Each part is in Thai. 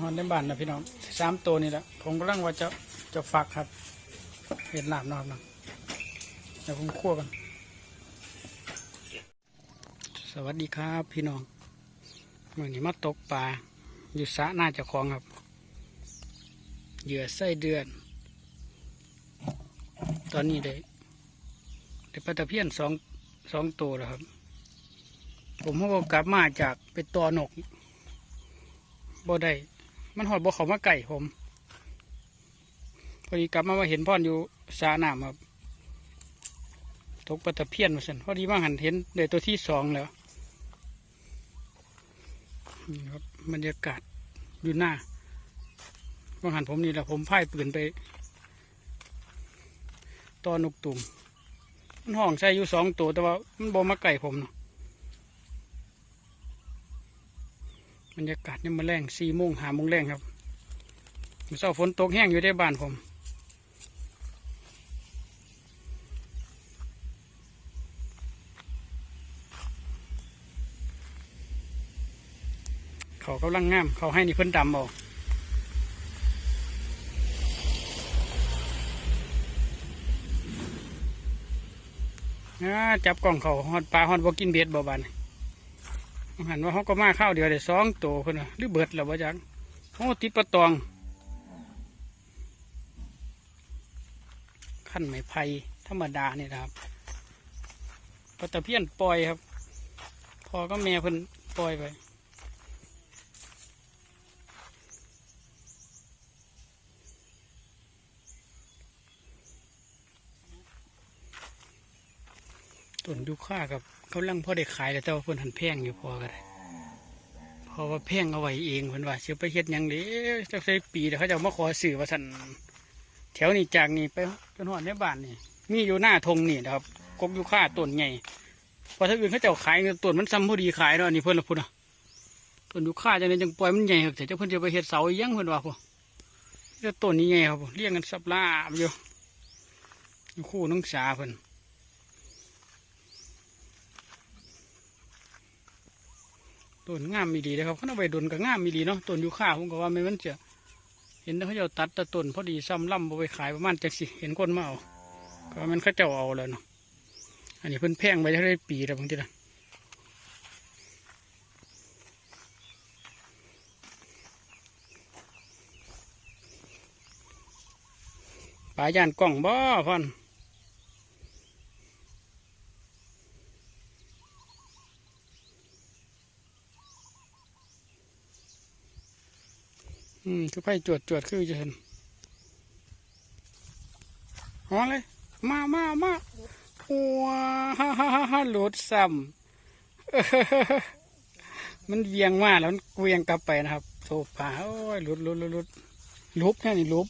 ฮอนในบ้านนะพี่น้องสามตัวนี่แหละผมกำลังว่าจะจะฝักครับ เห็ดลาบนอกนะเดี๋ยวผมคั่วกัน สวัสดีครับพี่น้องวันนี้มาตกปลาอยู่สะหน้าจ้าของครับ เหยื่อไส้เดือน ตอนนี้ได้ได้ปลาตะเพียนสองสองตัวแล้วครับ ผมก็กลับมาจากไปตัวนก บ่ได้มันหอดบ่เขามาไก่ผม พอดีกลับมามาเห็นพ่อนอยู่สาหน้ำครับตกปลาตะเพียนมาสันพอดีมาหันเห็นได้ตัวที่สองแล้วนี่ครับบรรยากาศอยู่หน้าว่าหันผมนี่แหละผมพ่ายปืนไปตอนนกตุ่มมันห้องใส่อยู่สองตัวแต่ว่ามันบ่มาไก่ผมเนาะ บรรยากาศนี่มาแรงสี่โมงหาโมงแรงครับเจ้าฝนตกแห้งอยู่ในบ้านผมเขากำลังงาม เขาให้นี่เพิ่นดำเอาอ่จับกล่องเขาหอดปลาหอดบ่กินเบ็ดบ่บาน หันว่าเขาก็มาข้าวเดียวได้สองตัวคนน่ะหรือเบิดแล้วบ่จังเขาติดประตอง ขั้นไม้ไผ่ธรรมดาเนี่นะครับปลาตะเพียนปล่อยครับ พอก็แม่เพิ่นปล่อยไปต้นยูค่ากับ เขาลังพ่อได้ขายแล้วแต่ว่าเพิ่นหันแพงอยู่พอกันเพราะว่าแพงเอาไว้เองเพิ่นว่าเสียไปเฮ็ดหยังเด้จักใส่ปีเดี๋ยวเขาจะมาขอซื้อว่าสั่นแถวนี้จากนี่ไปจนหอดในบ้านนี่ มีอยู่หน้าธงนี่นะครับกกยูค่าต้นใหญ่พอถ้าอื่นเขาจ้าขายต้นมันซ้ำพอดีขายเนาะนี่เพิ่นละพุ่นอะต้นยูค่าจังไดจังปล่อยมันใหญ่ครับแต่เจ้าเพิ่นจะไปเฮ็ดเสาอีหยังเพิ่นว่าพุ่นเจ้าต้นนี้ใหญ่ครับเรียงกันสับลาบอยู่อยู่คู่น้องสาเพิ่น ต้นงามมีดีเลยครับเขาเอาไปดนกับงามมีดีเนาะต้นยูคาผมก็ว่าไม่มันจะเห็นเขาจ้าตัดแต่ต้นพอดีซ้ำล่ำเอาไปขายประมาณจักสิเห็นคนมาเอาก็มันเขาเจ้าเอาเลยเนาะอันนี้เพิ่นแพงไปเท่าไรปีแล้วบางทีนะปลายานกล่องบ่พอน อืมคือไฟจวดจวดคือจะเห็นฮอเลย มามามาว้าฮ่าฮ่าฮ่าฮ่าหลุดซ้ำมันเวียงมาแล้วมันเวียงกลับไปนะครับโซฟาโอ้ยหลุดหลุดหลุดหลุดลุบแค่นี้ลุบ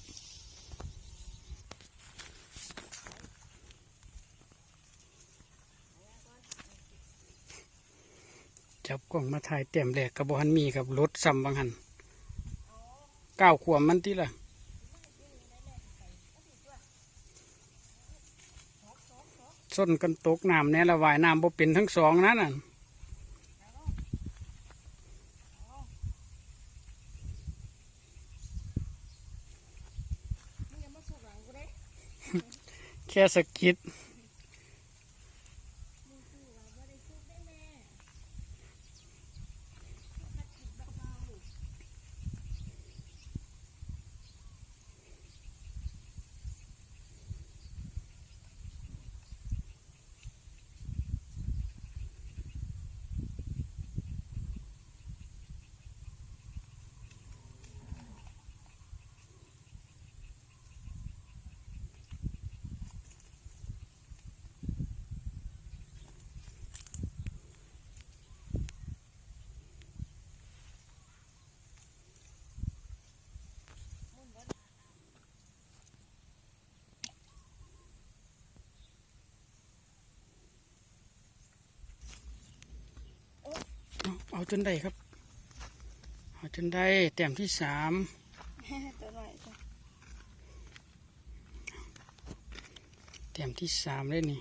จับกล้องมาถ่ายเต็มแหลกกับบหันมีกับรถซ้ำบางหัน ก้าวขวมมันที่ละส้นกันตกน้ำแน่ละวายน้ำบ่เป็นทั้งสองนั่นน่ะแค่สะกิด เอาเอาจนได้ครับ เอาจนได้แต้มที่สามตัวหน่อยจ้ะแต้มที่สามเลยนี่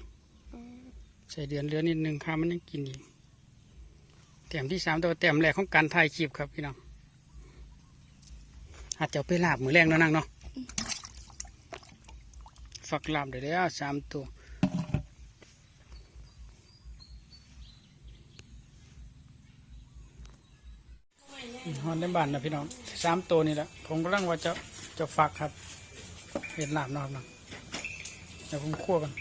อืมใส่เดือนเหลือนิดหนึ่งค่ะมันยังกินอีกแต้มที่สามแต่ว่าแต้มแรกของการถ่ายคลิปครับพี่น้องอาจจะเอาไปลาบมือแรงเนาะนั่งเนาะฝักลาบเดี๋ยวแล้วสามตัว ฮอนได้บานนะพี่น้องสามตัวนี่แหละผมก็ร่างว่าจะจะฝักครับเห็นลาบเนอกนะเดี๋ยวผมคั่วกัน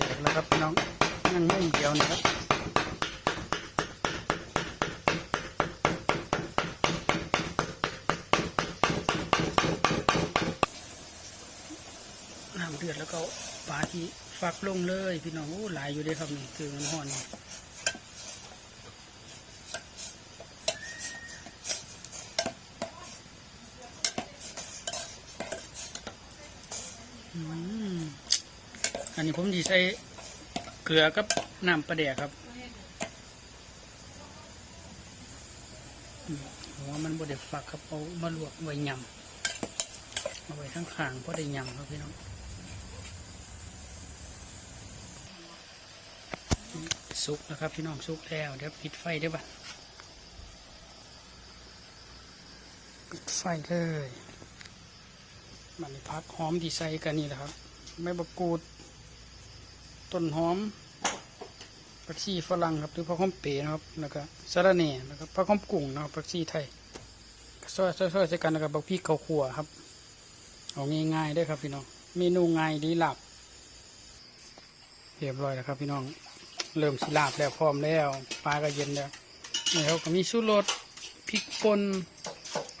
ไปเหลือแล้วครับพี่น้องยังไม่เดียวนะครับน้ำเดือดแล้วก็ปลาที่ฟักลงเลยพี่น้องโอ้หลายอยู่เด้ครับนี่คือมันห่อนนี่อืม อันนี้ผมดีใส่เกลือกับน้ำปลาแดกครับอืมหัวมันบดเด็ฝักครับเอามาลวกไว้ยำเอาไว้ทั้งข้างเพราะได้ยำครับพี่น้องสุกนะครับพี่น้องสุกแล้วเดี๋ยวปิดไฟได้ป่ะปิดไฟเลยมันพักหอมที่ใส่กันนี่แหละครับ ไม่บกูด ต้นหอมผักชีฝรั่งครับหรือผักหอมเป๋นะครับแล้วก็สะระแหน่แล้วก็ผักหอมกุ้งนะครับผักชีไทยซอยซอยซอยใส่กันแล้วก็บักพริกข้าวคั่วครับเอาง่ายๆได้ครับพี่น้องเมนูง่ายดีหลับเรียบร้อยแล้วครับพี่น้องเริ่มสิลาบแล้วพร้อมแล้วปลาก็เย็นแล้วนี่ครับก็มีชูรสพริกป่น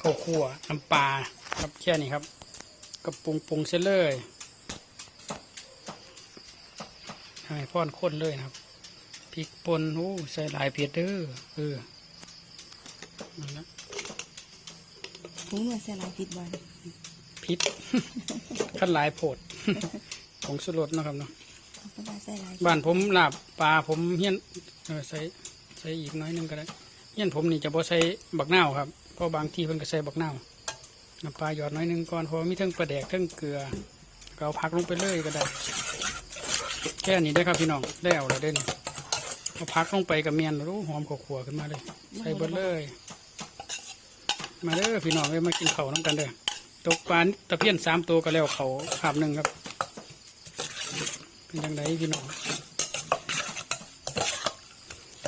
ข้าวคั่วน้ำปลาครับแค่นี้ครับกับปรุงปรุงเสร็จเลย ให้พ่อนข้นเลยนะครับพริกป่นโอ้ใส่หลายเผ็ดเด้อเออนั่นละถุงมือใส่ลายผิดบ่อยพิษ ขั้นหลายโผดของสุรสเนาะครับเนาะเอาก็ได้ใส่ลายบ้านผมลาบปลาผมเฮี้ยนเออใส่ใส่อีกน้อยหนึงก็ได้เฮี้ยนผมนี่จะบ่ใส่บักนาวครับเพราะบางทีเพิ่นก็ใส่บักนาวน้ำปลาหยอดน้อยหนึงก่อนเพราะว่ามีทั้งปลาแดกทั้งเกลือก็เอาผักลงไปเลยก็ได้ แค่นี้ได้ครับพี่น้องได้เอาแล้วเด่นเอาผักลงไปกับเมียนรู้หอมขวๆขึ้นมาเลยใส่เบดเลย มาเด้อพี่น้องเอ้ยมากินเขาน้ำกันเด้อตกปลาตะเพียนสามตัวก็แล้วเขาขาบหนึ่งครับเป็นยังไงพี่น้อง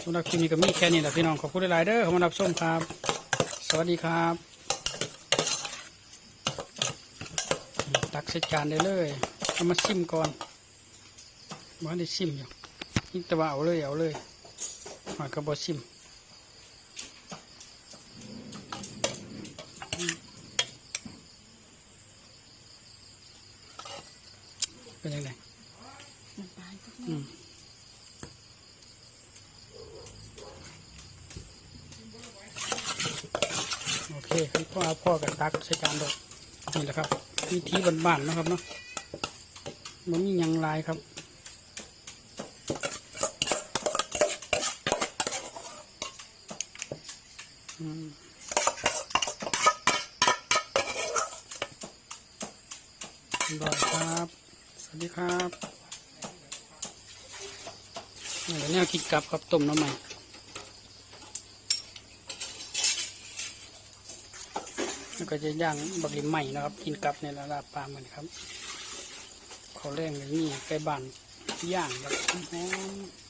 สำหรับคลิปนี้ก็มีแค่นี้แหละพี่น้องขอบคุณหลายๆเด้อเข้ามารับชมครับ สวัสดีครับ ตักใส่จานได้เลยเอามาชิมก่อน บ้าได้ชิมอยู่นี่ต่ว่าเอาเลยเอาเลยหอยกระบอกชิมเป็นยังไงน้ำตาลก็อืมโอเคครับพ่อเอาพ่อกับตักใส่จานดอกนี่แหละครับวิธีบ้านๆนะครับเนาะมันมียังลายครับ อืมเรีย บร้อยครับ สวัสดีครับนี่แนวกินกับครับต้มน้ำมันแล้วก็จะย่างบักลิมใหม่นะครับ กินกับในระดับปลาเหมือนครับ เขาเร่งอย่างนี้ไก่บ้านย่างแบบหอม